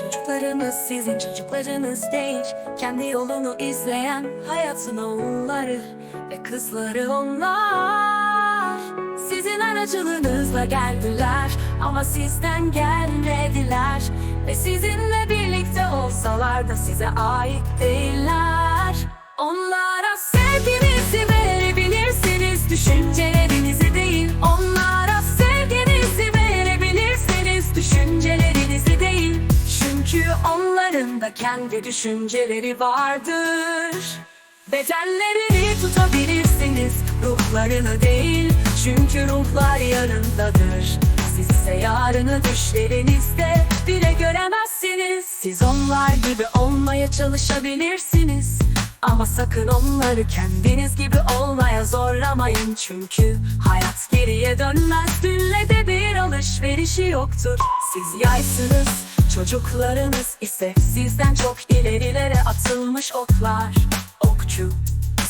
Çocuklarımız sizin çocuklarınız değil. Kendi yolunu izleyen hayatın oğulları ve kızları onlar. Sizin aracılığınızla geldiler ama sizden gelmediler. Ve sizinle birlikte olsalar da size ait değiller. Onlara sevginizi verebilirsiniz onların da kendi düşünceleri vardır. Bedenlerini tutabilirsiniz Ruhlarını değil Çünkü ruhlar yarındadır Siz ise yarını düşlerinizde bile göremezsiniz. Siz onlar gibi olmaya çalışabilirsiniz Ama sakın onları kendiniz gibi olmaya zorlamayın. Çünkü hayat geriye dönmez. Dünle de bir alışverişi yoktur. Siz yaysınız Çocuklarınız ise sizden çok ilerilere atılmış oklar. Okçu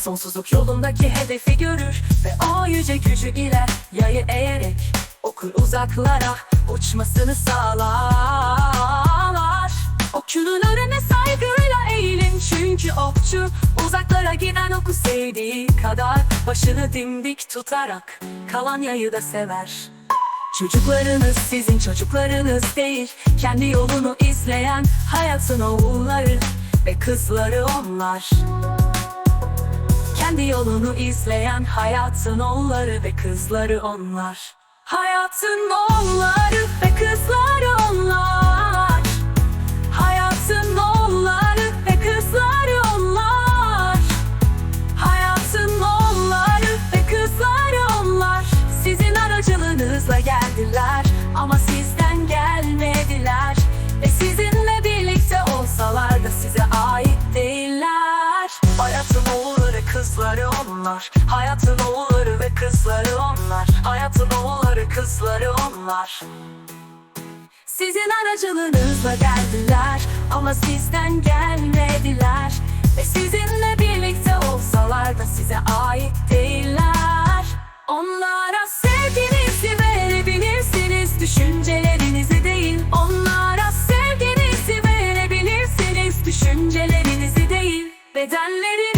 Sonsuzluk yolundaki hedefi görür Ve o yüce gücü ile yayı eğerek Okur uzaklara uçmasını sağlar. Okçunun önüne saygıyla eğilin Çünkü okçu uzaklara giden oku sevdiği kadar Başını dimdik tutarak kalan yayı da sever. Çocuklarınız sizin çocuklarınız değil Kendi yolunu izleyen hayatın oğulları ve kızları onlar. Kendi yolunu izleyen hayatın oğulları ve kızları onlar. Hayatın oğulları ve kızları onlar onlar. Hayatın oğulları ve kızları onlar. Hayatın oğulları kızları onlar. Sizin aracılığınızla geldiler ama sizden gelmediler. Ve sizinle birlikte olsalar da size ait değiller. Onlara sevginizi verebilirsiniz Düşüncelerinizi değil. Onlara sevginizi verebilirsiniz Düşüncelerinizi değil. Bedenlerini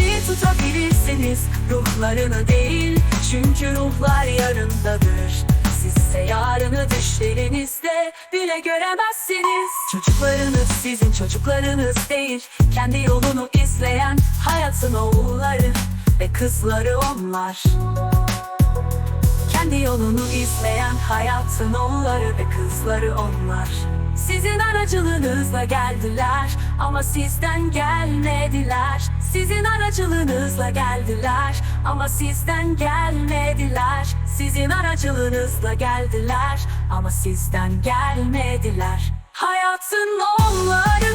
tutabilirsiniz Ruhlarını değil. Çünkü ruhlar yarındadır. Sizse yarını düşlerinizde bile göremezsiniz. Çocuklarınız sizin çocuklarınız değil. Kendi yolunu izleyen hayatın oğulları ve kızları onlar. Kendi yolunu izleyen hayatın oğulları ve kızları onlar. Sizin aracılığınızla geldiler ama sizden gelmediler Sizin aracılığınızla geldiler ama sizden gelmediler. Sizin aracılığınızla geldiler ama sizden gelmediler. Hayatın oğulları